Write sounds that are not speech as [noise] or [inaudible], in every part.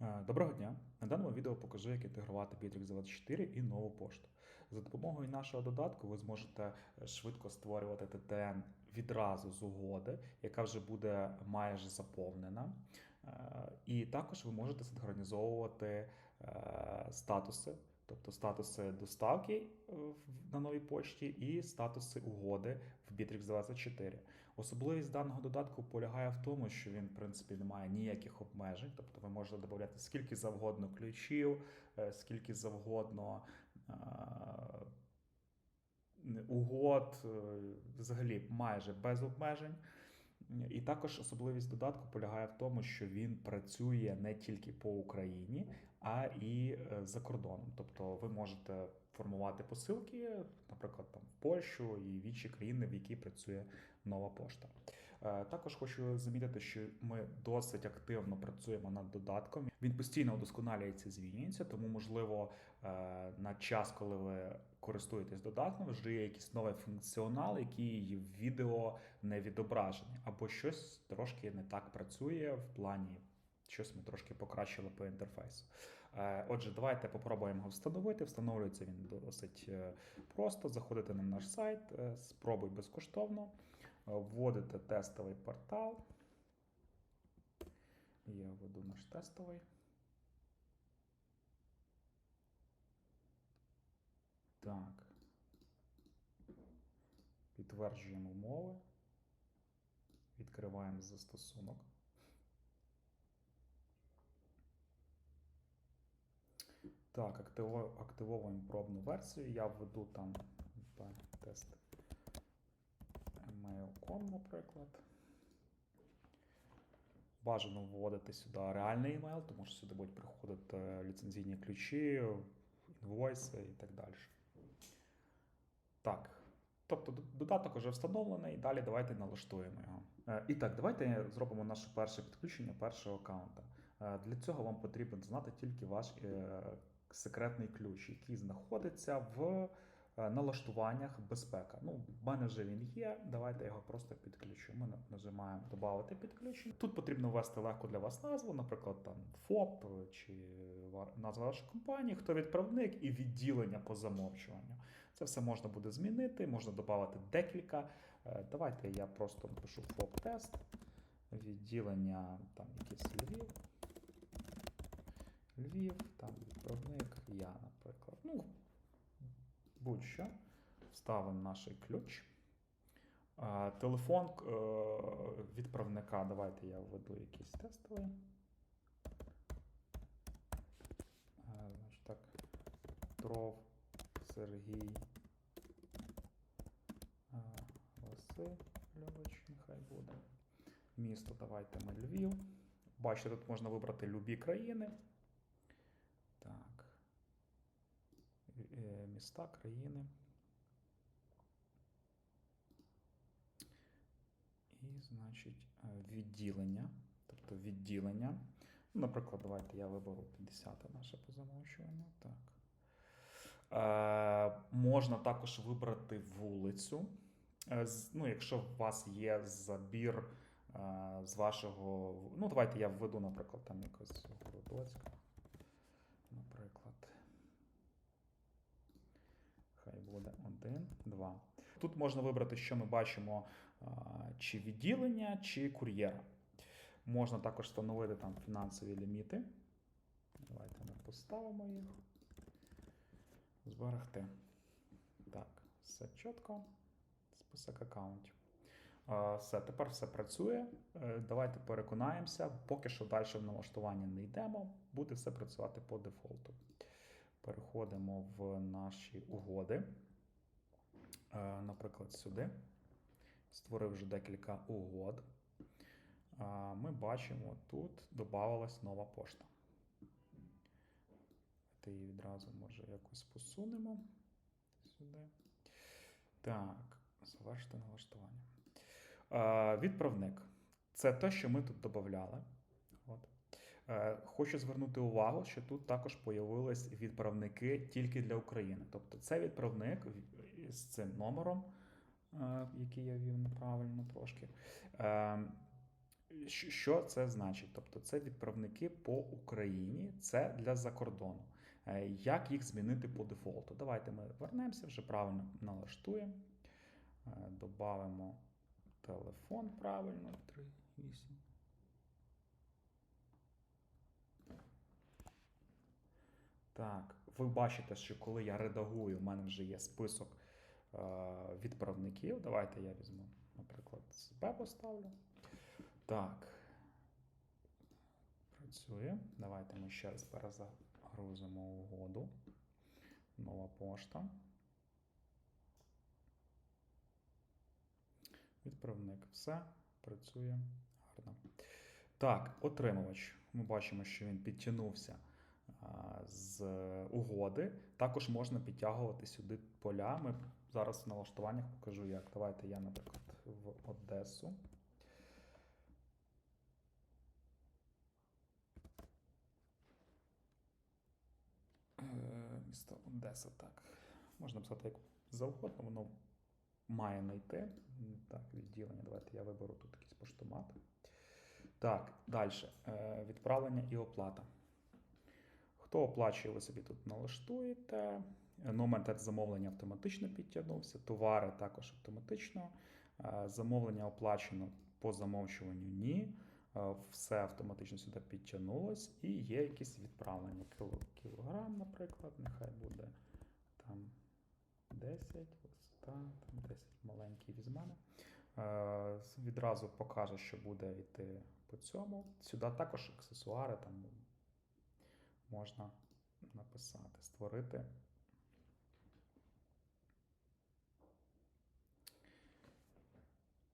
Е, Доброго дня! На даному відео покажу, як інтегрувати Bittrex 24 і нову пошту. За допомогою нашого додатку ви зможете е, швидко створювати ТТН відразу з угоди, яка вже буде майже заповнена. Е, І також ви можете синхронізовувати статуси, тобто статуси доставки е, на новій пошті і статуси угоди в Bittrex 24. Особливість даного додатку полягає в тому, що він, в принципі, не має ніяких обмежень, тобто ви можете додати скільки завгодно ключів, е, скільки завгодно е, угод, взагалі майже без обмежень. І також особливість додатку полягає в тому, що він працює не тільки по Україні, а і е, за кордоном. Тобто ви можете формувати посилки, наприклад, там в Польщу і в інші країни, в які працює нова пошта. Е, Також хочу замітити, що ми досить активно працюємо над додатком. Він постійно удосконалюється, змінюється, тому можливо е, на час, коли ви користуєтесь додатком, вже є якийсь новий функціонал, який в відео не відображений, або щось трошки не так працює в плані. Щось ми трошки покращили по інтерфейсу. Е, Отже, давайте попробуємо його встановити. Встановлюється він досить е, просто. Заходите на наш сайт, е, спробуй безкоштовно, вводите тестовий портал. Я введу наш тестовий. Так. Підтверджуємо умови. Відкриваємо застосунок. Так, активо- активовуємо пробну версію. Я введу там тест mail.com, наприклад. Бажано вводити сюди реальний емейл, тому що сюди будуть приходити ліцензійні ключі, інвойси і так далі. Так. Тобто додаток вже встановлений, далі давайте налаштуємо його. Е, І так, давайте зробимо наше перше підключення першого аккаунта. Е, Для цього вам потрібно знати тільки ваш е, секретний ключ, який знаходиться в налаштуваннях безпека. Ну, в мене вже він є. Давайте його просто підключу. Ми нажимаємо Додати підключення. Тут потрібно ввести легко для вас назву, наприклад, там ФОП чи назва вашої компанії, хто відправник і відділення по замовчуванню. Це все можна буде змінити, можна додати декілька. Е, Давайте я просто напишу ФОП-тест, відділення там якийсь Львів. Львів, там відправник, я, наприклад. Ну, будь-що. Вставимо наш ключ. Телефон е, відправника. Давайте я введу якийсь тестовий. Так. Тров Сергій Васильович, нехай буде. Місто давайте ми Львів. Бачите, тут можна вибрати любі країни. Так. Е, Міста, країни. І, значить, е, відділення. Тобто відділення. Наприклад, давайте я виберу 50 наше по замовчуванню. Так. Е, можна також вибрати вулицю. Е, ну, якщо у вас є забір е, з вашого. Ну, давайте я введу, наприклад, там якось Городоцька. Наприклад. Хай буде 1, 2. Тут можна вибрати, що ми бачимо, чи відділення, чи кур'єра. Можна також встановити там фінансові ліміти. Давайте ми поставимо їх. Зберегти. Так, все чітко. Список аккаунтів. Все, тепер все працює. Е, Давайте переконаємося. Поки що далі в налаштування не йдемо. Буде все працювати по дефолту. Переходимо в наші угоди. Е, Наприклад, сюди. Створив вже декілька угод. Ми бачимо, тут додавалась нова пошта. Ти її відразу може якось посунемо сюди. Так, завершити налаштування. Е, Відправник. Це те, що ми тут додавали. От. Е, Хочу звернути увагу, що тут також появились відправники тільки для України. Тобто це відправник з цим номером, е, який я ввів неправильно трошки. Е, Що це значить? Тобто це відправники по Україні, це для закордону. Е, Як їх змінити по дефолту? Давайте ми вернемося, вже правильно налаштуємо. Е, Добавимо телефон правильно. 3, 8. Так, ви бачите, що коли я редагую, в мене вже є список е, відправників. Давайте я візьму, наприклад, себе поставлю. Так. Працює. Давайте ми ще раз перезагрузимо угоду. Нова пошта. Відправник. Все. Працює гарно. Так, отримувач. Ми бачимо, що він підтягнувся з угоди. Також можна підтягувати сюди поля. Ми зараз в налаштуваннях покажу, як. Давайте я, наприклад, в Одесу. Е, Місто Одеса, так. Можна писати як завгодно, воно має знайти. Так, відділення. Давайте я виберу тут якийсь поштомат. Так, далі. Відправлення і оплата. Хто оплачує, ви собі тут налаштуєте. Е, Номер замовлення автоматично підтягнувся, товари також автоматично. Е, Замовлення оплачено по замовчуванню ні. Е, Все автоматично сюди підтягнулось і є якісь відправлення. Кіло, кілограм, наприклад, нехай буде там 10, ось та, там 10 маленький візьмемо. Е, Відразу покаже, що буде йти по цьому. Сюди також аксесуари там можна написати, створити.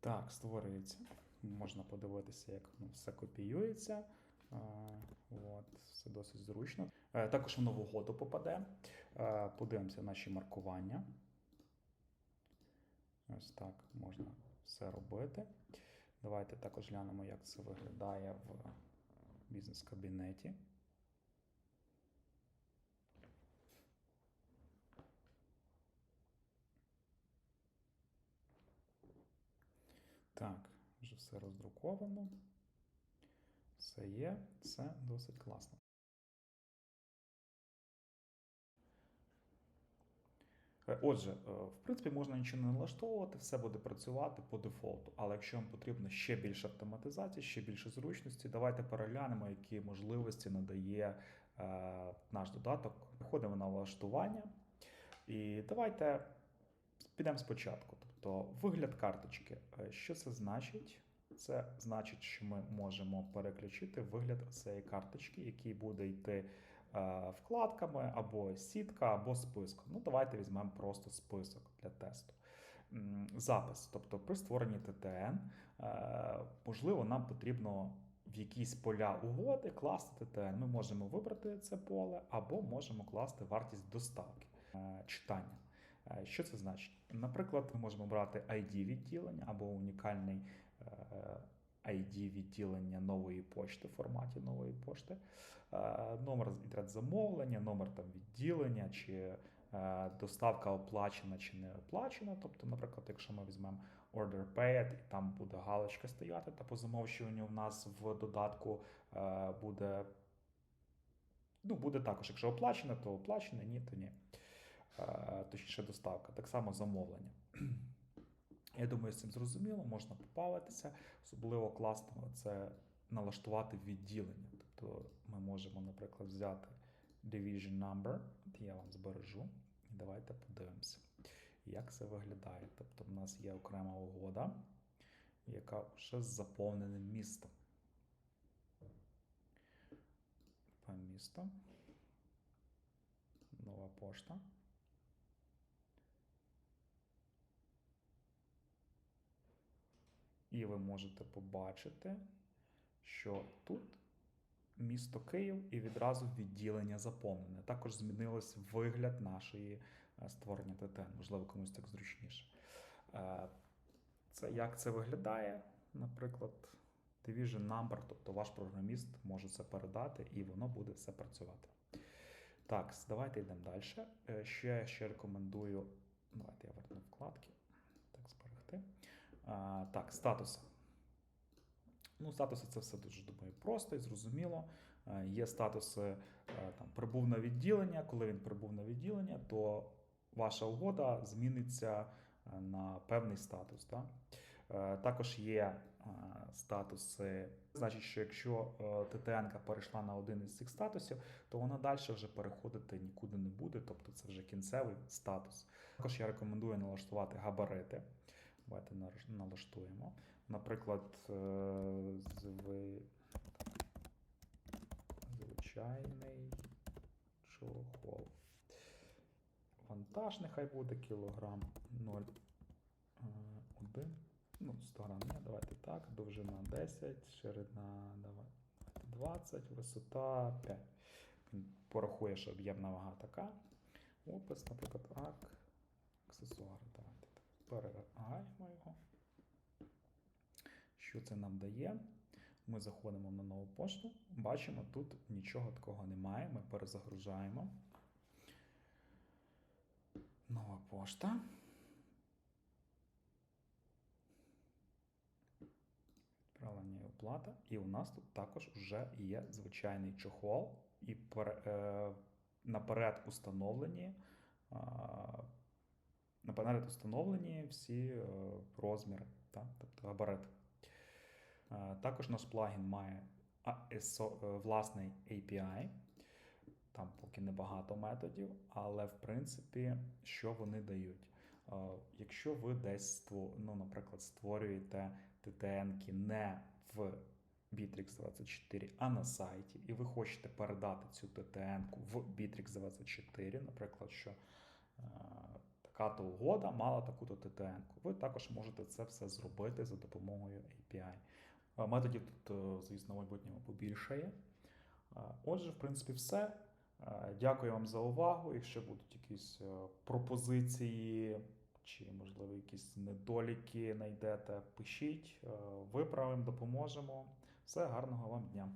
Так, створюється. Можна подивитися, як воно все копіюється. От, все досить зручно. Е, Також в угоду попаде. Е, Подивимося наші маркування. Ось так можна все робити. Давайте також глянемо, як це виглядає в бізнес-кабінеті. Так, все роздруковано. Все є, це досить класно. Е, Отже, е, в принципі, можна нічого не налаштовувати, все буде працювати по дефолту. Але якщо вам потрібно ще більше автоматизації, ще більше зручності, давайте переглянемо, які можливості надає е, наш додаток. Виходимо на налаштування. І давайте підемо спочатку. Тобто вигляд карточки. Що це значить? Це значить, що ми можемо переключити вигляд цієї карточки, який буде йти е, вкладками або сітка, або списком. Ну, давайте візьмемо просто список для тесту. Запис. Тобто при створенні ТТН, е, можливо, нам потрібно в якісь поля угоди класти ТТН. Ми можемо вибрати це поле, або можемо класти вартість доставки е, читання. Що це значить? Наприклад, ми можемо брати ID відділення або унікальний е, ID відділення нової пошти в форматі нової пошти, е, номер замовлення, номер там відділення, чи е, доставка оплачена чи не оплачена. Тобто, наприклад, якщо ми візьмемо Order Paid, і там буде галочка стояти, та по замовчуванню в нас в додатку буде. Ну, буде також, якщо оплачено, то оплачено, ні, то ні. Е, Точніше, доставка. Так само замовлення. [clears throat] Я думаю, з цим зрозуміло, можна побавитися. Особливо класно це налаштувати відділення. Тобто ми можемо, наприклад, взяти division number, от я вам збережу, і давайте подивимося, як це виглядає. Тобто, в нас є окрема угода, яка вже з заповненим містом. По місто. Нова пошта. І ви можете побачити, що тут місто Київ і відразу відділення заповнене. Також змінилось вигляд нашої е, створення ТТН. Можливо, комусь так зручніше. Е, Це як це виглядає, наприклад, Division Number, тобто ваш програміст може це передати, і воно буде все працювати. Так, давайте йдемо далі. Е, Ще я ще рекомендую. Давайте я верну вкладки. Так. Так, статуси. Ну, статуси це все дуже думаю просто і зрозуміло. Е, Є статуси е, там прибув на відділення. Коли він прибув на відділення, то ваша угода зміниться е, на певний статус. Е, Також є статуси. Значить, що якщо ТТН перейшла на один із цих статусів, то вона далі вже переходити нікуди не буде, тобто це вже кінцевий статус. Також я рекомендую налаштувати габарити. Давайте налаштуємо. Наприклад, е, зви... звичайний чохол. Вантаж нехай буде кілограм 0,1. Ну, 100 грам, ні, давайте так. Довжина 10, ширина давайте 20, висота 5. Він порахує, що об'ємна вага така. Опис, наприклад, ак, аксесуари. Перегаємо його. Що це нам дає? Ми заходимо на нову пошту, бачимо, тут нічого такого немає. Ми перезагружаємо. Нова пошта. Відправлення і оплата. І у нас тут також вже є звичайний чохол. І е, наперед установлені. А, Наперед установлені всі е, розміри, так? тобто габарит. Е, Також наш плагін має е, власний API. Там поки небагато методів, але в принципі, що вони дають? Якщо ви десь, ну, наприклад, створюєте TTN не в Bittrex 24, а на сайті, і ви хочете передати цю TTN в Bittrex 24, наприклад, що така-то угода мала таку-то TTN. Ви також можете це все зробити за допомогою API. Е, Методів тут, е, звісно, в майбутньому побільшає. Е, Отже, в принципі, все. Дякую вам за увагу. Якщо будуть якісь пропозиції чи, можливо, якісь недоліки знайдете, пишіть, виправимо, допоможемо. Все, гарного вам дня.